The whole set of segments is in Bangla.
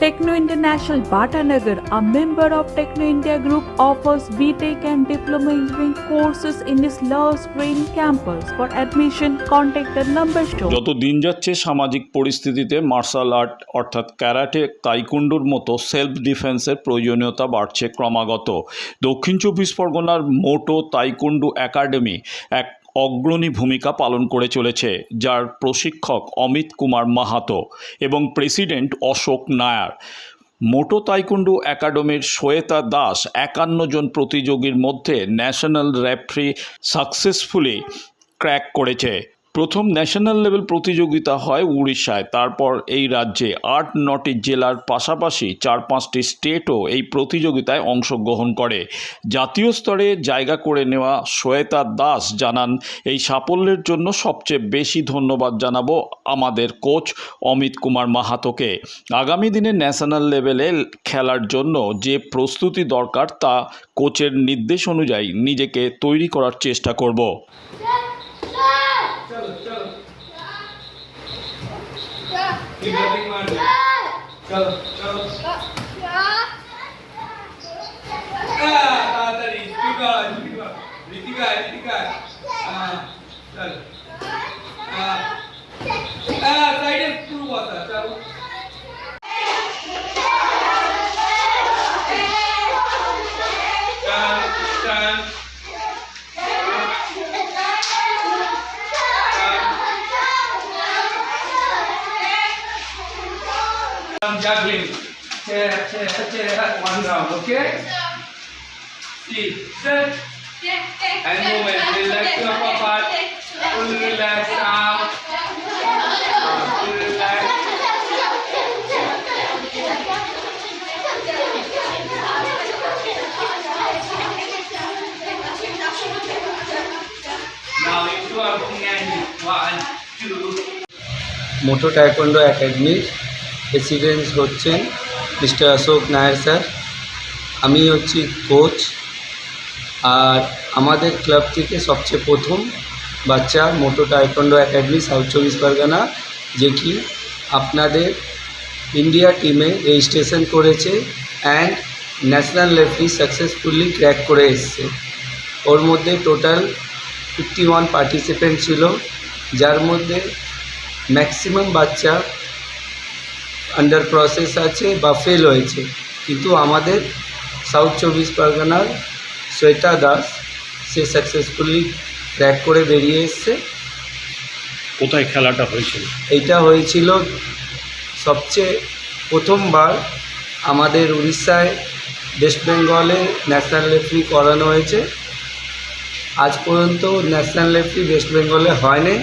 Techno International Bhatanagar, a member of Techno India Group, offers BTEC and Diploma Engineering courses in its Love Green campus. For admission, contact the number shown. যত দিন যাচ্ছে সামাজিক পরিস্থিতিতে মার্শাল আর্ট অর্থাৎ ক্যারাটে তাইকুন্ডুর মতো সেলফ ডিফেন্সের প্রয়োজনীয়তা বাড়ছে ক্রমাগত দক্ষিণ চব্বিশ পরগনার মোটো তাইকুন্ডু একাডেমি এক অগ্রণী ভূমিকা পালন করে চলেছে, যার প্রশিক্ষক অমিত কুমার মাহাতো এবং president Ashok Nair. Moto taekwondo একাডেমির শ্বেতা দাস একান্ন জন প্রতিযোগীর মধ্যে ন্যাশনাল র্যাফ্রি সাকসেসফুলি ক্র্যাক করেছে। প্রথম ন্যাশনাল লেভেল প্রতিযোগিতা হয় উড়িষ্যায়। তারপর এই রাজ্যে আট নটি জেলার পাশাপাশি চার পাঁচটি স্টেটও এই প্রতিযোগিতায় অংশগ্রহণ করে। জাতীয় স্তরে জায়গা করে নেওয়া শ্বেতা দাস জানান, এই সাফল্যের জন্য সবচেয়ে বেশি ধন্যবাদ জানাব আমাদের কোচ অমিত কুমার মাহাতোকে। আগামী দিনে ন্যাশনাল লেভেলে খেলার জন্য যে প্রস্তুতি দরকার তা কোচের নির্দেশ অনুযায়ী নিজেকে তৈরি করার চেষ্টা করব। किडनैपिंग मार दे चलो चलो juggling. Chair, chair, chair, one round, okay? See, set. And movement. Relax your upper part. Full relax arm. Ah, Full relax. Now looking at me, one, two, মোটো টাইকন্ডো একাডেমির প্রেসিডেন্ট হচ্ছেন মিস্টার অশোক নায়ার স্যার আমি হচ্ছি কোচ আর আমাদের ক্লাব থেকে সবচেয়ে প্রথম বাচ্চা মোটো টাইকন্ডো একাডেমি সাউথ চব্বিশ পরগনা যে কি আপনাদের ইন্ডিয়া টিমে রেজিস্ট্রেশন করেছে অ্যান্ড ন্যাশনাল লেভেলি সাকসেসফুলি ক্র্যাক করে এসছে। ওর মধ্যে টোটাল ফিফটি ওয়ান পার্টিসিপেন্ট ছিল, যার মধ্যে ম্যাক্সিমাম বাচ্চা আন্ডার প্রসেস আছে বা ফেল হয়েছে। কিন্তু আমাদের সাউথ চব্বিশ পরগনার শ্বেতা দাস সে সাকসেসফুলি ক্র্যাক করে বেরিয়ে এসছে। কোথায় খেলাটা হয়েছিল? এইটা হয়েছিল সবচেয়ে প্রথমবার আমাদের উড়িষ্যায় ওয়েস্ট বেঙ্গলে ন্যাশনাল রেফারি করানো হয়েছে। আজ পর্যন্ত ন্যাশনাল রেফারি ওয়েস্ট বেঙ্গলে হয়নি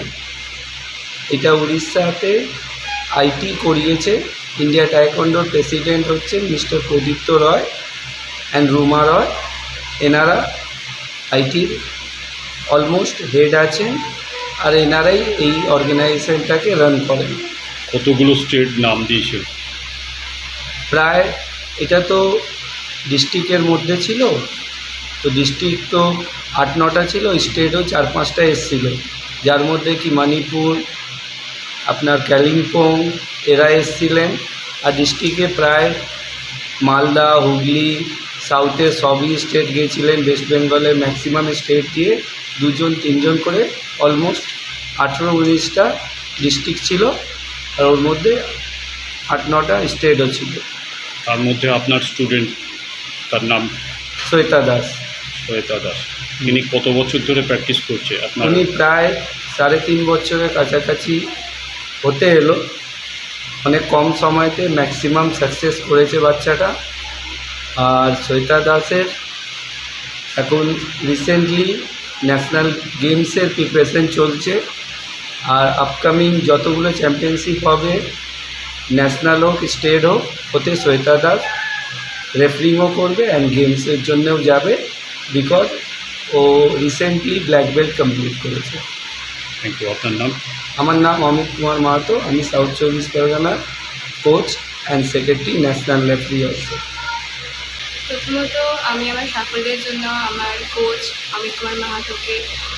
এটা উড়িষ্যাতে আইটি করিয়েছে। ইন্ডিয়া টাইকন্ডোর প্রেসিডেন্ট হচ্ছেন মিস্টার প্রদীপ্ত রয় অ্যান্ড রুমা রয়। এনারা আইটির অলমোস্ট হেড আছেন আর এনারাই এই অর্গানাইজেশনটাকে রান করেন। কতগুলো স্টেট নাম দিয়েছে? প্রায় এটা তো ডিস্ট্রিক্টের মধ্যে ছিল। তো ডিস্ট্রিক্ট তো আট নটা ছিল স্টেটও চার পাঁচটা এসছিল। যার মধ্যে কি মণিপুর আপনার কালিম্পং এরা এসছিলেন। আর ডিস্ট্রিক্টে প্রায় মালদা হুগলি সাউথের সবই স্টেট গিয়েছিলেন। ওয়েস্ট বেঙ্গলের ম্যাক্সিমাম স্টেট দিয়ে দুজন তিনজন করে অলমোস্ট আঠেরো উনিশটা ডিস্ট্রিক্ট ছিল। আর ওর মধ্যে আট নটা স্টেটও ছিল। তার মধ্যে আপনার স্টুডেন্ট তার নাম? শ্বেতা দাস। শ্বেতা দাস। তিনি কত বছর ধরে প্র্যাকটিস করছে? আপনার উনি প্রায় সাড়ে তিন বছরের কাছাকাছি হতে এলো। অনেক কম সময়তে ম্যাক্সিমাম সাকসেস করেছে বাচ্চাটা। আর শ্বেতা দাসের এখন রিসেন্টলি ন্যাশনাল গেমসের প্রিপারেশন চলছে। আর আপকামিং যতগুলো চ্যাম্পিয়নশিপ হবে ন্যাশনাল হোক স্টেট হোক, ওতে শ্বেতা দাস রেফারিংও করবে অ্যান্ড গেমসের জন্যও যাবে। বিকজ ও রিসেন্টলি ব্ল্যাক বেল্ট কমপ্লিট করেছে। থ্যাংক ইউ আপনার নাম? আমার নাম অমিত কুমার মাহাতো আমি সাউথ চব্বিশ পরগনার coach and secretary national referee also প্রথমত আমি আমার সাফল্যের জন্য আমার কোচ অমিত কুমার মাহাতোকে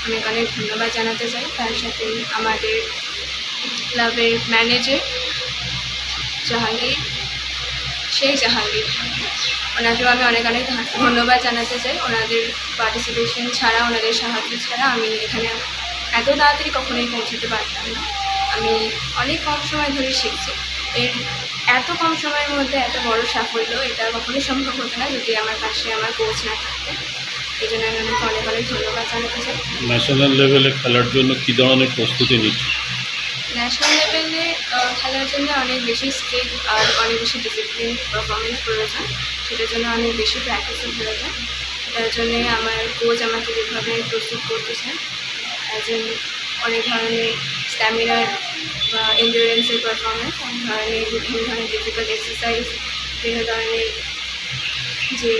অনেক অনেক ধন্যবাদ জানাতে চাই। তার সাথে আমাদের ক্লাবের ম্যানেজার জাহাঙ্গীর সেই জাহাঙ্গীর। ওনাকেও আমি অনেক অনেক ধন্যবাদ জানাতে চাই। ওনাদের পার্টিসিপেশন ছাড়া ওনাদের সাহায্য ছাড়া আমি এখানে এত তাড়াতাড়ি কখনোই পৌঁছতে পারতাম না। আমি অনেক কম সময় ধরে শিখছি। এর এত কম সময়ের মধ্যে এত বড় সাফল্য এটা কখনোই সম্ভব হতো না যদি আমার পাশে আমার কোচ না থাকতো। এই জন্য আমি অনেক অনেক অনেক ধন্যবাদ জানাতে চাই। ন্যাশনাল লেভেলে খেলার জন্য কী ধরনের প্রস্তুতি নিচ্ছ? ন্যাশনাল লেভেলে খেলার জন্য অনেক বেশি স্কিল আর অনেক বেশি ডিসিপ্লিন পারফরমেন্স প্রয়োজন। সেটার জন্য অনেক বেশি প্র্যাকটিসও প্রয়োজন। তার জন্যে আমার কোচ আমাকে যেভাবে প্রস্তুত করতেছেন অ্যাজ অনেক ধরনের স্ট্যামিনার বা এন্ডুরেন্সের পারফরমেন্স অনেক ধরনের বিভিন্ন ধরনের ডিফিকাল্ট এক্সারসাইজ বিভিন্ন ধরনের যে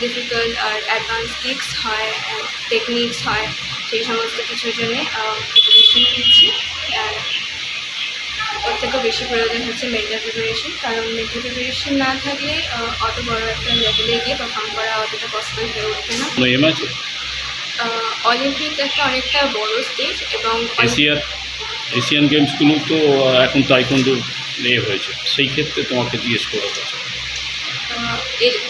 ডিফিকাল্ট আর অ্যাডভান্স কিক্স হয় টেকনিক্স হয়, সেই সমস্ত কিছুর জন্যে প্রিপারেশন আর ওর থেকেও বেশি প্রয়োজন হচ্ছে মেন্টাল প্রিপারেশন কারণ মেন্টাল প্রিপারেশন না থাকলে অত বড় একটা লেভেলে গিয়ে পারফর্ম করা অতটা পসিবল হয়ে উঠবে না। অলিম্পিক একটা অনেকটা বড় স্টেজ এবং এশিয়ার এশিয়ান গেমসগুলো তো এখন তাইকন্ডুর ইয়ে হয়েছে। সেই ক্ষেত্রে তোমাকে জিজ্ঞেস করা হচ্ছে।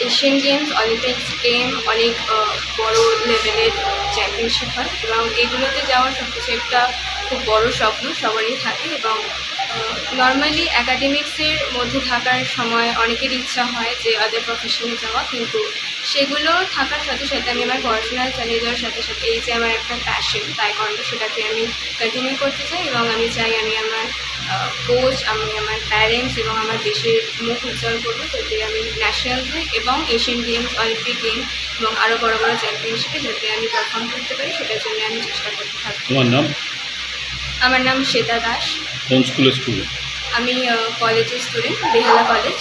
এশিয়ান গেমস অলিম্পিক্স গেম অনেক বড় লেভেলের চ্যাম্পিয়নশিপ হয় এবং এগুলোতে যাওয়ার সবকিছু একটা খুব বড় স্বপ্ন সবারই থাকে এবং নর্মালি অ্যাকাডেমিক্সের মধ্যে থাকার সময় অনেকের ইচ্ছা হয় যে আদার প্রফেশনে যাওয়া কিন্তু সেগুলো থাকার সাথে সাথে আমি আমার পড়াশোনা চালিয়ে যাওয়ার সাথে সাথে এই যে আমার একটা প্যাশন তাইকন্ড সেটাকে আমি কন্টিনিউ করতে চাই এবং আমি চাই আমি আমার কোচ আমি আমার প্যারেন্টস এবং আমার দেশের মুখ উজ্জ্বল করব যাতে আমি ন্যাশনালসে এবং এশিয়ান গেমস অলিম্পিক গেম এবং আরও বড় বড় চ্যাম্পিয়নশিপে যাতে আমি পারফর্ম করতে পারি সেটার জন্য আমি চেষ্টা করতে থাকি। তোমার নাম? আমার নাম শ্বেতা দাস। কোন স্কুলের স্টুডেন্ট আমি কলেজের স্টুডেন্ট বেহালা কলেজ